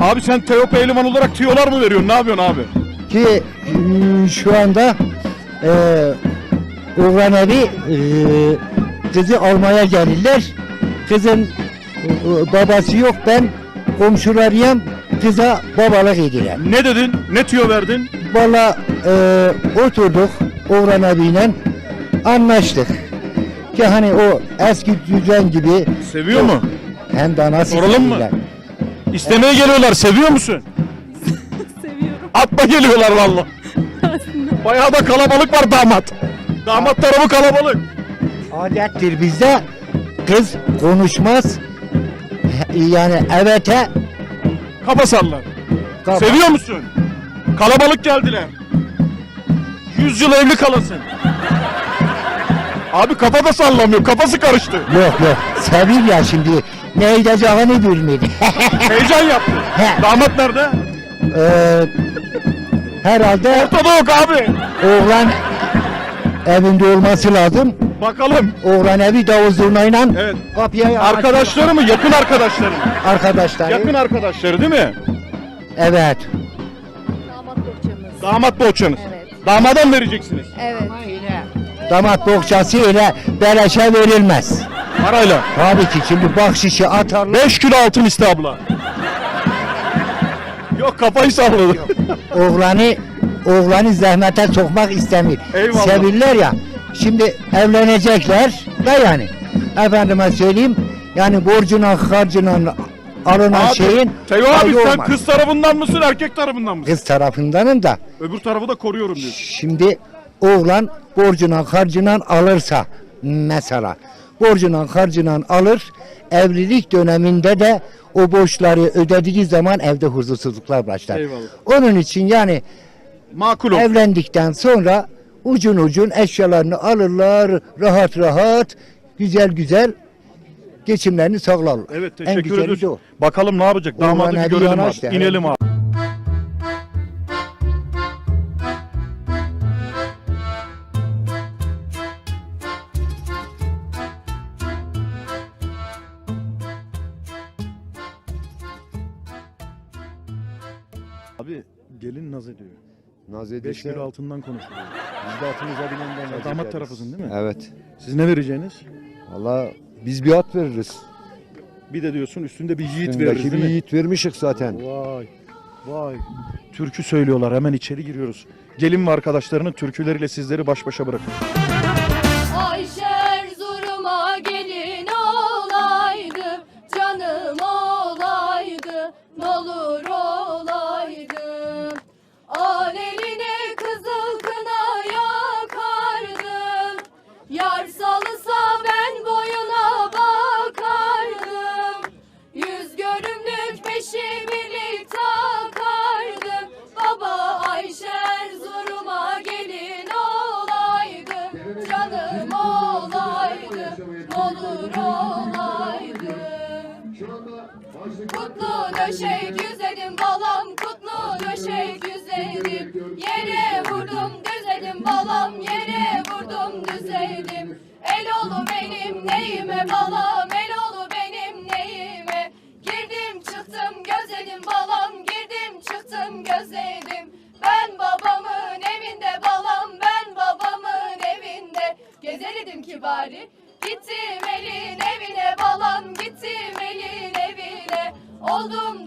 Abi sen Teo Pehlivan olarak tiyolar mı veriyorsun? Ne yapıyorsun abi? Ki e, şu anda e, Orhan evi e, kızı almaya gelirler. Kızın e, babası yok ben komşularıyım kıza babalık ediyorum. Ne dedin? Ne tüyo verdin? Valla e, oturduk Orhan abiyle anlaştık. Ki hani o eski düzen gibi Seviyor mu? hem de nasıl Soralım mı? seviyorlar. İstemeye geliyorlar. Seviyor musun? Seviyorum Atma geliyorlar valla. aslında. Bayağı da kalabalık var damat. Damat tarafı kalabalık. Adettir bizde kız konuşmaz yani evete Kafa sallar. kafa- Seviyor musun? Kalabalık geldiler. Yüz yıl evli kalasın. Abi kafa da sallamıyor. Kafası karıştı. Yok yok sevir ya şimdi ne edeceğini bilmedi. Heyecan yaptı. He. Damat nerede? Ee, herhalde Ortada yok abi. oğlan evinde olması lazım. Bakalım. Oğlan evi davul zurnayla Evet. kapıya Arkadaşları mı? Yakın arkadaşları mı? arkadaşlar. Yakın arkadaşları değil mi? Evet. Damat bohçamız. Damat bohçanız. Evet. Damadan vereceksiniz? Evet. Damat bohçası ile beleşe verilmez. Parayla. Tabii ki şimdi bahşişi atarlar. 5 kilo altın iste abla. Yok kafayı salladı. oğlanı oğlanı zahmete sokmak istemiyor. Eyvallah. Seviller ya. Şimdi evlenecekler da yani. Efendime söyleyeyim yani borcuna harcına alınan Abi, şeyin Teo abi sen olmaz. kız tarafından mısın erkek tarafından mısın? kız tarafındanım da Öbür tarafı da koruyorum diyor. şimdi oğlan borcuna harcına alırsa mesela borcuna harcına alır evlilik döneminde de o borçları ödediği zaman evde huzursuzluklar başlar. Eyvallah. Onun için yani Makul. Evlendikten sonra ucun ucun eşyalarını alırlar rahat rahat güzel güzel geçimlerini sağlarlar. Evet En teşekkür güzeli o. Bakalım ne yapacak? Damadı bir hadi görelim abi. yanaş da, İnelim abi. Abi gelin naz ediyor. Naz 5 edilse kilo altından konuşuyor. biz de atımıza binenden naz damat ederiz. tarafısın değil mi? Evet. Siz ne vereceğiniz? Valla biz bir at veririz. Bir de diyorsun üstünde bir yiğit Üstündeki veririz bir değil mi? yiğit vermişik zaten. Vay vay. Türkü söylüyorlar hemen içeri giriyoruz. Gelin ve arkadaşlarının türküleriyle sizleri baş başa bırakın. Kutlu döşek yüzedim balam, kutlu döşek yüzedim. Yere vurdum düzedim balam, yere vurdum düzedim. El olu benim neyime balam, el olu benim neyime. Girdim çıktım gözledim balam, girdim çıktım gözledim. Ben babamın evinde balam, ben babamın evinde. Gezerdim ki bari, gittim elin evine. Oldum